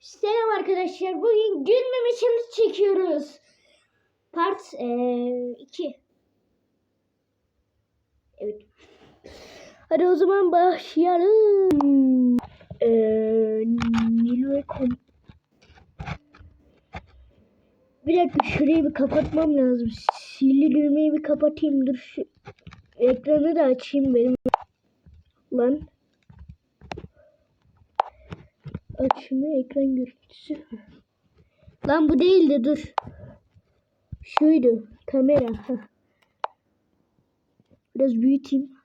Selam arkadaşlar. Bugün gülmeme challenge çekiyoruz. Part 2. evet. Hadi o zaman başlayalım. Eee Nilo'ya kom... Bir dakika şurayı bir kapatmam lazım. Sihirli düğmeyi bir kapatayım. Dur şu ekranı da açayım benim. Lan. Aç şunu ekran görüntüsü. Lan bu değildi dur. Şuydu kamera. heh. Biraz büyüteyim.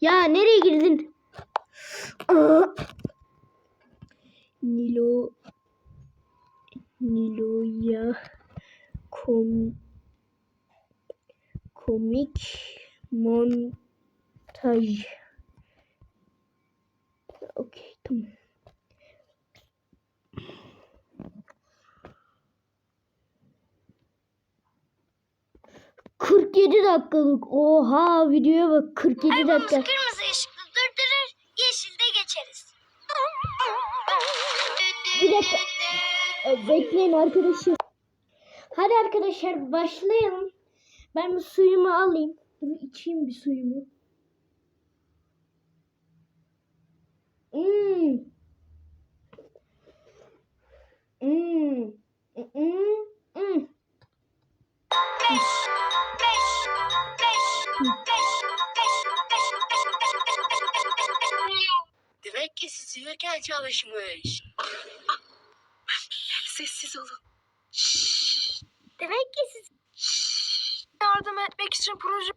Ya nereye girdin? Aa. Nilo Nilo'ya kom komik montaj. Okey tamam. Kırk yedi dakikalık. Oha videoya bak 47 Arabamız dakika. kırmızı ışıkta durdurur, yeşilde geçeriz. Bir dakika. E, Bekleyin arkadaşlar. Hadi arkadaşlar başlayalım. Ben bu suyumu alayım. Dur içeyim bir suyumu. Mm. Mm. Mm. Mm. Beş. Demek ki sizi yürürken çalışmış. Ah, sessiz olun. Demek ki siz yardım etmek için proje...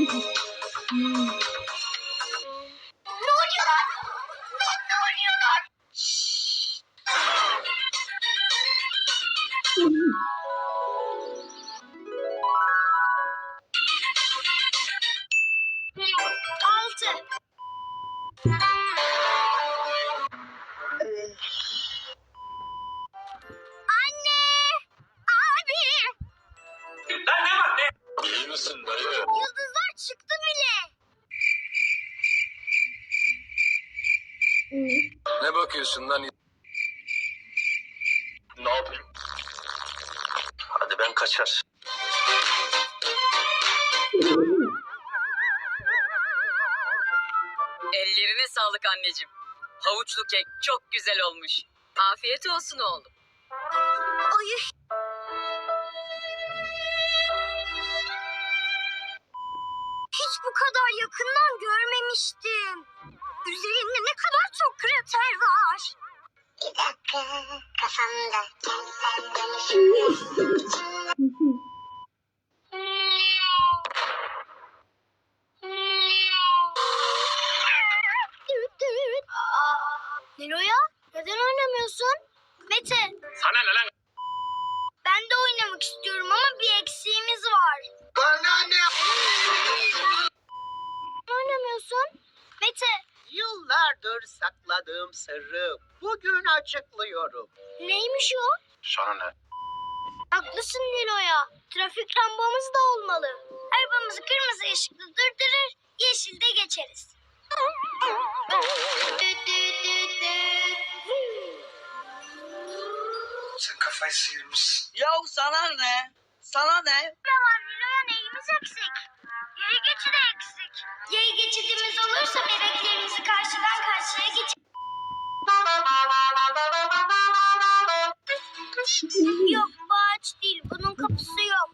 Mm-hmm. Kaçar. Ellerine sağlık anneciğim. Havuçlu kek çok güzel olmuş. Afiyet olsun oğlum. Ay. Hiç bu kadar yakından görmemiştim. Üzerinde ne kadar çok krater var. Bir dakika kafamda Nilo'ya Yıllardır sakladığım sırrı bugün açıklıyorum. neymiş o? Sana ne? Haklısın Nilo'ya. Trafik lambamız da olmalı. Arabamızı kırmızı ışıkta durdurur, yeşilde geçeriz. Sen kafayı sıyırmışsın. Yahu sana ne? Sana ne? Ne var Nilo'ya neyimiz eksik? Yaya geçidi eksik. Yaya geçidimiz olursa bebeklerimizi karşıdan karşıya geç... yok bu ağaç değil. Bunun kapısı yok.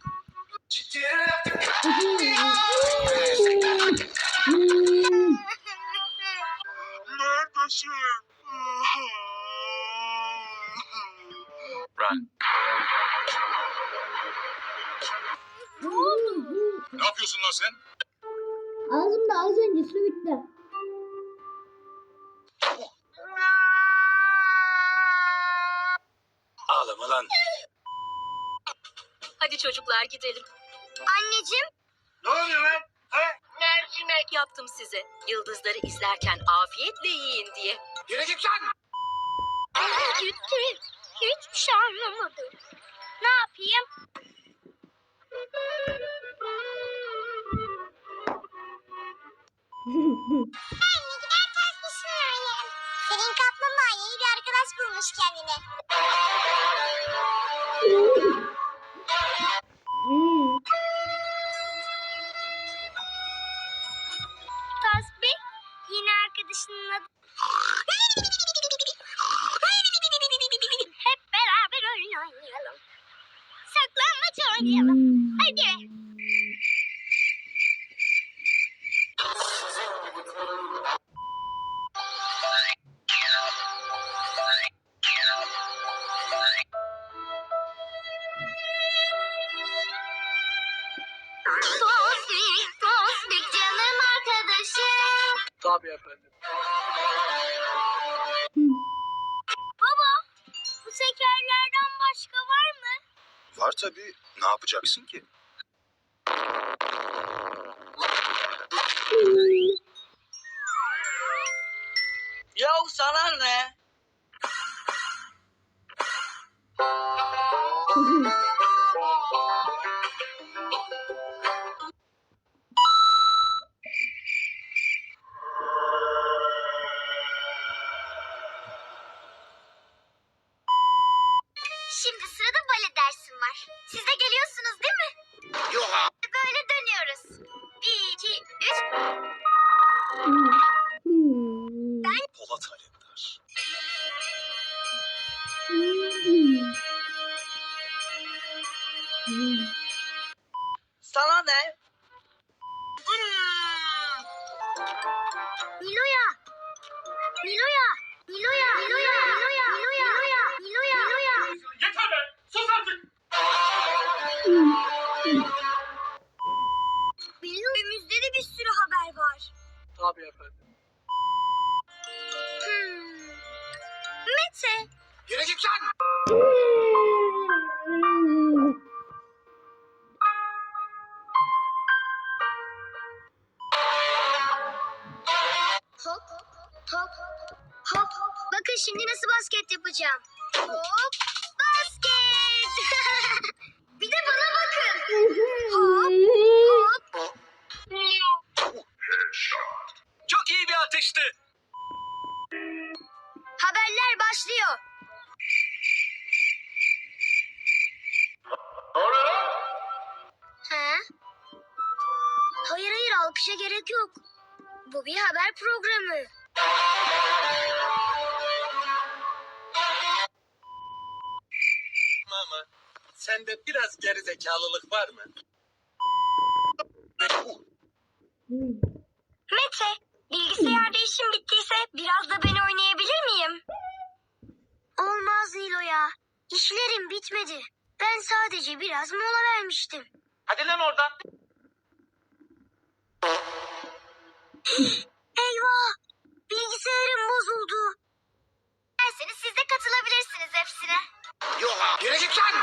Az önce su bitti. Ağlama lan. Hadi çocuklar gidelim. Anneciğim Ne oluyor lan? He? Mercimek yaptım size. Yıldızları izlerken afiyetle yiyin diye. Yürü git lan. Tüt. hiçbir şey anlamadım. Ne yapayım? ben ne gider tasmasını oynarım. Senin kaplumbağa yeni bir arkadaş bulmuş kendine. Tabii efendim. Baba, bu şekerlerden başka var mı? Var tabii. Ne yapacaksın ki? 差别很。Hayır hayır alkışa gerek yok. Bu bir haber programı. Mama, sende biraz gerizekalılık var mı? Mete, bilgisayarda işim bittiyse biraz da ben oynayabilir miyim? Olmaz Nilo ya. İşlerim bitmedi. Ben sadece biraz mola vermiştim. Hadi lan oradan. Eyvah! Bilgisayarım bozuldu. Derseniz siz de katılabilirsiniz hepsine. Yok Yürü git sen.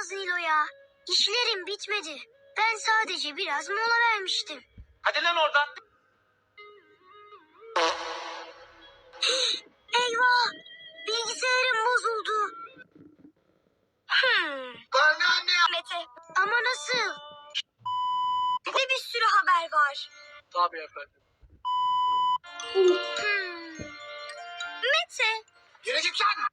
Olmaz Nilo ya. İşlerim bitmedi. Ben sadece biraz mola vermiştim. Hadi lan oradan. Eyvah! Bilgisayarım bozuldu. Hmm. Bana ne? Mete. Ama nasıl? Bir de bir sürü haber var. Tabii efendim. Hmm. Mete. Yürü git sen.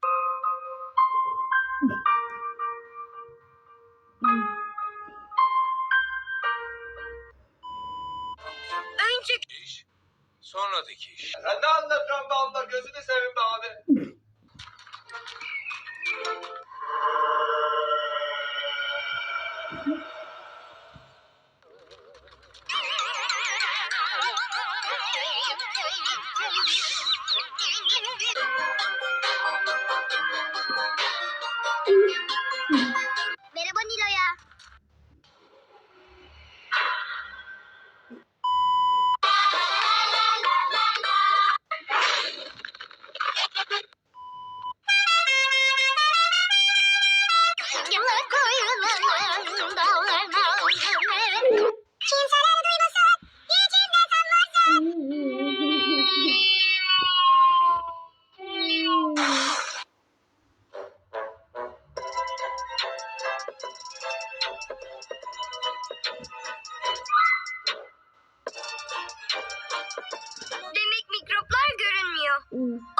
Sonradaki iş. Sen ne anlatıyorsun be abla? Gözünü seveyim be abi. O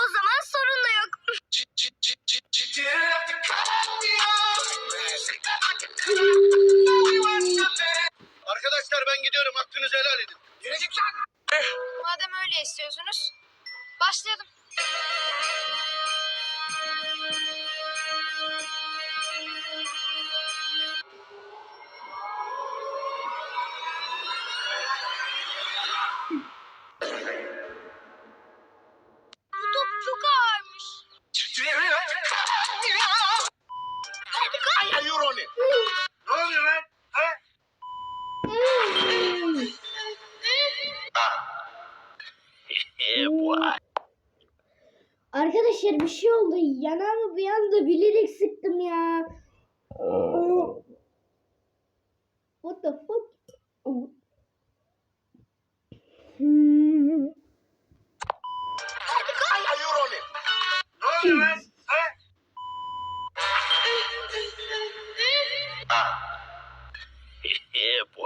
Arkadaşlar bir şey oldu. Yanağımı bir anda bilerek sıktım ya. What the fuck? Hmm.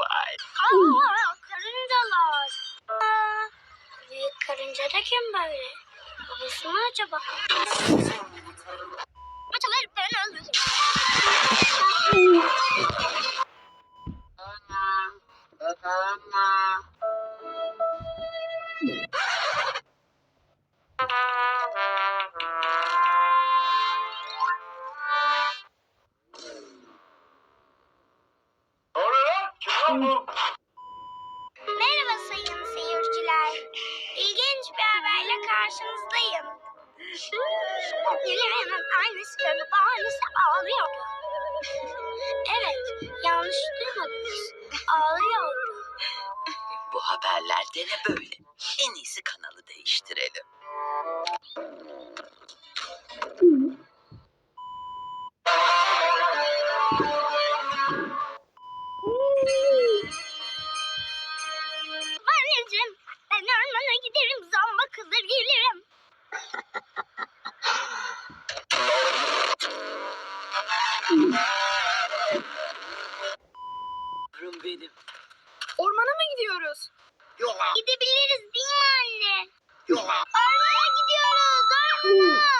Hayır? Aa, karıncalar. Aa, karınca da kim böyle? Babası mı acaba? Paçaları ben öldürdüm. Ne Bu haberler de ne böyle? En iyisi kanalı değiştirelim. Gidebiliriz değil mi anne? Ormana gidiyoruz, ormana.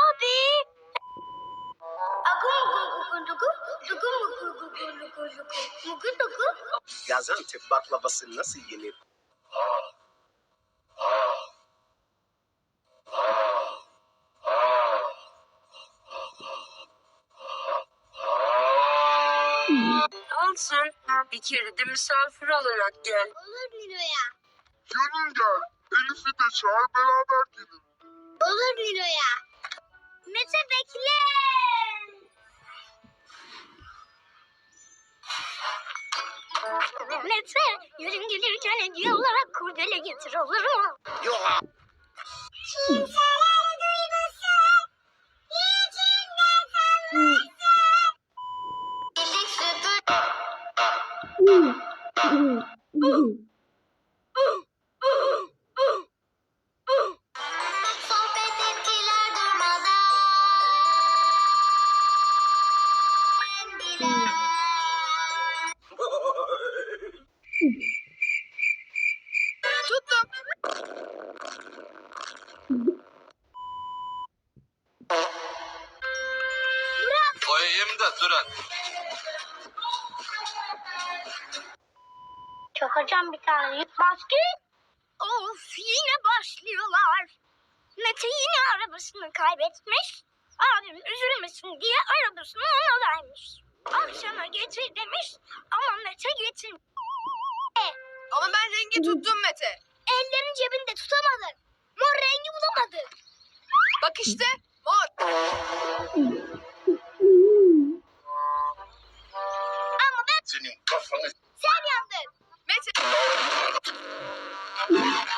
Abi. Agu mugu gugu dugu, dugu mugu gugu lugu lugu, mugu dugu. Gaziantep baklavası nasıl yenir? Bir kere de misafir olarak gel. Olur Nilo'ya. Gönül gel. Elif'i de çağır beraber gelin. Olur Nilo'ya. Mete bekle. Mete, yarın gelirken hediye olarak kurdele getir olur mu? Yok ha. Kimseler duymasın. İçinde kalmasın. Birlik süpür. Sohbet ettiler durmadan. Bilen. Tuttum. Koyayım da durun. Çakacağım bir tane basket. Of yine başlıyorlar. Mete yine arabasını kaybetmiş. Abim üzülmesin diye arabasını ona vermiş. Akşama getir demiş ama Mete getir. Ama ben rengi tuttum Mete. Ellerin cebinde tutamadın. Mor rengi bulamadın. Bak işte, mor. Ama ben Senin kafanı sen yandın. Mete. Kafamda. Sen dönüşümle. İçimde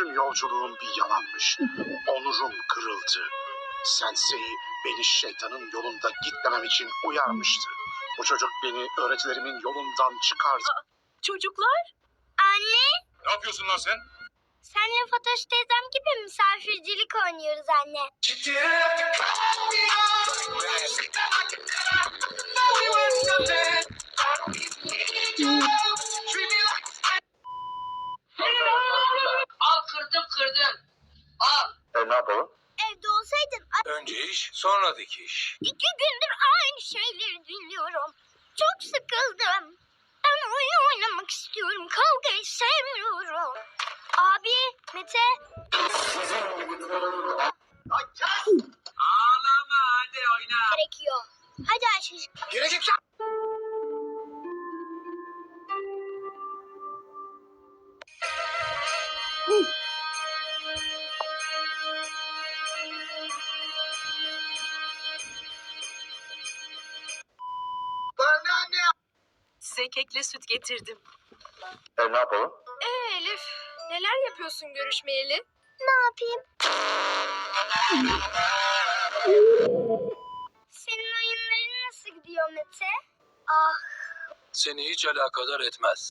Bütün yolculuğum bir yalanmış. Onurum kırıldı. Sensei beni şeytanın yolunda gitmemem için uyarmıştı. Bu çocuk beni öğretilerimin yolundan çıkardı. Çocuklar? Anne Ne yapıyorsun lan sen? senle Fatoş teyzem gibi misafircilik oynuyoruz anne. Kırdım. Al. E ne yapalım? Evde olsaydın Önce iş, sonra dikiş. iki gündür aynı şeyleri dinliyorum. Çok sıkıldım. Ben oyun oynamak istiyorum. Kavgayı sevmiyorum. Abi, Mete. Getirdim. E ne yapalım? Ee Elif, neler yapıyorsun görüşmeyeli? Ne yapayım? Senin oyunların nasıl gidiyor Mete? Ah, Seni hiç alakadar etmez.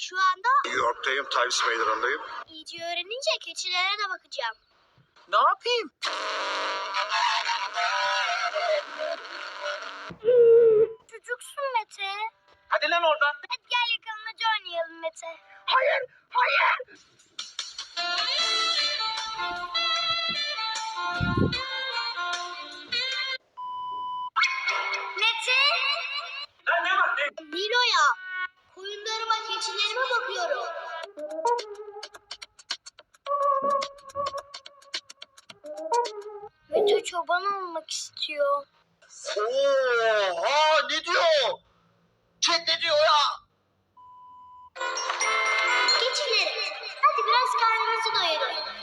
Şu anda New York'tayım, Times Meydanı'ndayım. iyice öğrenince keçilere de bakacağım. Ne yapayım? Çocuksun Mete. Hadi lan oradan. Hadi gel yakalamaca oynayalım Mete. Mete. Lan ne var ne? Koyunlarıma, keçilerime bakıyorum. Mete çoban olmak istiyor. Oha ne diyor? Chat ne diyor ya? Keçilerim. Hadi biraz karnınızı doyurun.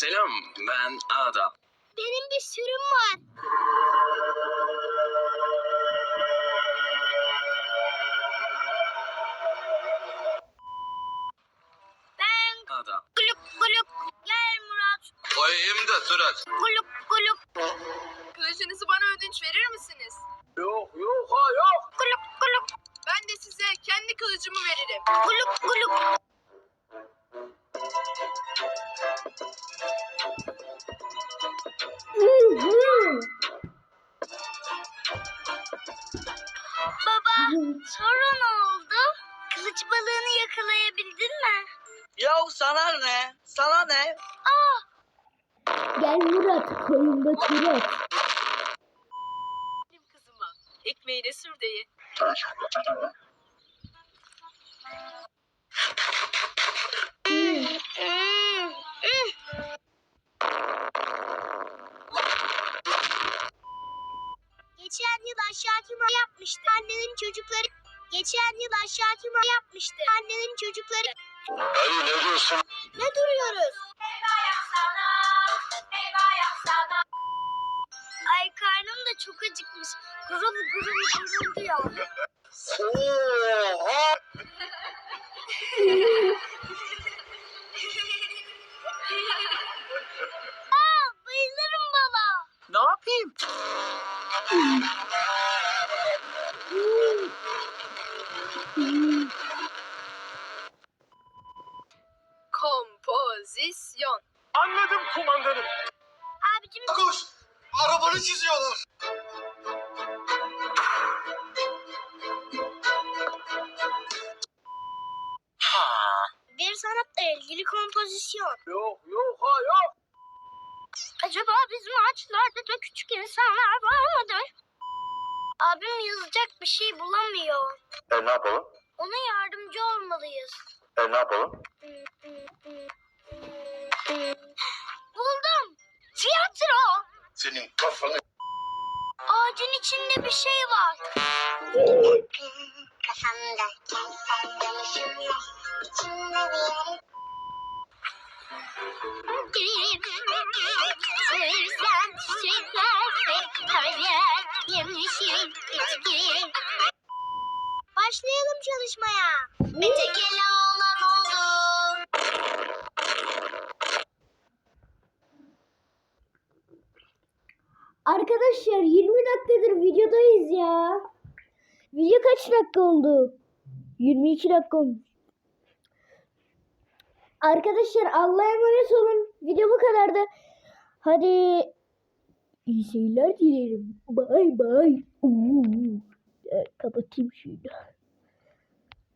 Selam ben Adam. benim bir sürüm var. Ben Adam. kuluk kuluk. Gel Murat. Koyayım da Turat. Kuluk kuluk. Kılıcınızı bana ödünç verir misiniz? Yok yok ha yok. Kuluk kuluk. Ben de size kendi kılıcımı veririm. Kuluk kuluk. Benim kızıma. Ekmeğine sür de ye. Hmm. Geçen yıl aşağı kim yapmıştı? Annenin çocukları. Geçen yıl aşağı kim yapmıştı? Annenin çocukları. Dayı ne diyorsun? Ne duruyoruz? Gurul gurulduyor. Oha! Aa, bayılırım baba. Ne yapayım? Kompozisyon. Anladım kumandanım. Abicim Koş. Arabanı çiziyorlar. Sanatla ilgili kompozisyon. Yok yok ha yok. Acaba bizim ağaçlarda da küçük insanlar var mıdır? Abim yazacak bir şey bulamıyor. E ne yapalım? Ona yardımcı olmalıyız. E ne yapalım? Buldum. Tiyatro. Senin kafanı. Ağacın içinde bir şey var. Kafamda kentsel dönüşüm yok. Başlayalım çalışmaya. Mete Keloğlan oldu. Arkadaşlar 20 dakikadır videodayız ya. Video kaç dakika oldu? 22 dakika olmuş. Arkadaşlar Allah'a emanet olun. Video bu kadardı. Hadi iyi seyirler dilerim. Bay bay. Kapatayım şunu.